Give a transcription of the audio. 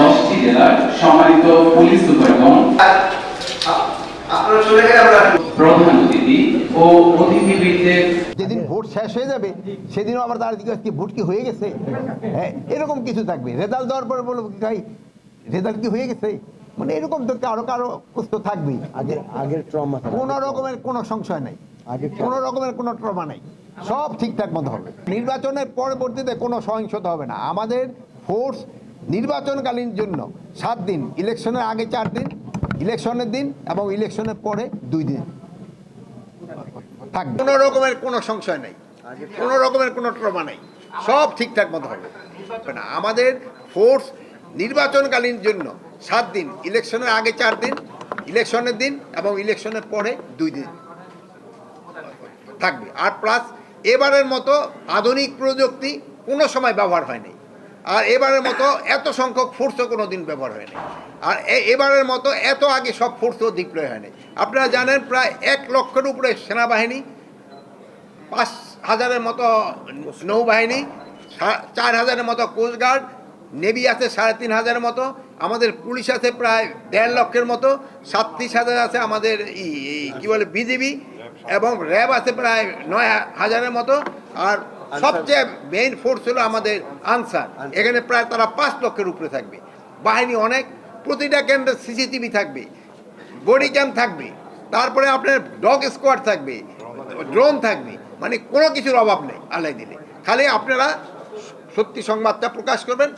দশটি জেলার সম্মানিত পুলিশ সুপারগণ প্রধান অতিথি ও অতিথিবৃন্দের যেদিন ভোট শেষ হয়ে যাবে সেদিনও আবার তারা জিজ্ঞাসা কি ভোট কি হয়ে গেছে? হ্যাঁ এরকম কিছু থাকবে। রেজাল্ট দেওয়ার পরে বলব ভাই রেজাল্ট কি হয়ে গেছে? মানে এরকম তো কারও থাকবেই। আগের আগের ট্রমা কোনো রকমের কোনো সংশয় নাই। কোনো রকমের কোনো ট্রমা নেই। সব ঠিকঠাক মতো হবে। নির্বাচনের পরবর্তীতে কোনো সহিংসতা হবে না। আমাদের ফোর্স নির্বাচনকালীন জন্য সাত দিন ইলেকশনের আগে চার দিন ইলেকশনের দিন এবং ইলেকশনের পরে দুই দিন। থাকবে। কোনো রকমের কোনো সংশয় নাই। কোনো রকমের কোনো ট্রমা নেই। সব ঠিকঠাক মতো হবে না। আমাদের ফোর্স নির্বাচনকালীন জন্য সাত দিন ইলেকশনের আগে চার দিন ইলেকশনের দিন এবং ইলেকশনের পরে দুই দিন। থাকবে। আর প্লাস এবারের মতো আধুনিক প্রযুক্তি কোনো সময় ব্যবহার হয়নি। আর এবারের মতো এত সংখ্যক ফোর্সও কোনো দিন ব্যবহার হয়নি। আর এবারের মতো এত আগে সব ফোর্সও ডিপ্লয় হয়নি। আপনারা জানেন প্রায় এক লক্ষের উপরে সেনাবাহিনী, পাঁচ হাজারের মতো নৌবাহিনী চার হাজারের মতো কোস্টগার্ড নেভি আছে সাড়ে তিন হাজারের মতো, আমাদের পুলিশ আছে প্রায় দেড় লক্ষের মতো, সাতত্রিশ হাজার আছে আমাদের কি বলে, বিজিবি এবং র্যাব আছে প্রায় নয় হাজারের মতো আর সবচেয়ে মেইন ফোর্স হলো আমাদের আনসার। এখানে প্রায় তারা পাঁচ লক্ষের উপরে থাকবে। বাহিনী অনেক প্রতিটা কেন্দ্রে সিসিটিভি থাকবে বডি ক্যাম থাকবে তারপরে আপনার ডগ স্কোয়াড থাকবে ড্রোন থাকবে মানে কোনো কিছুর অভাব নেই আল্লাহ দিলে। খালি আপনারা সত্যি সংবাদটা প্রকাশ করবেন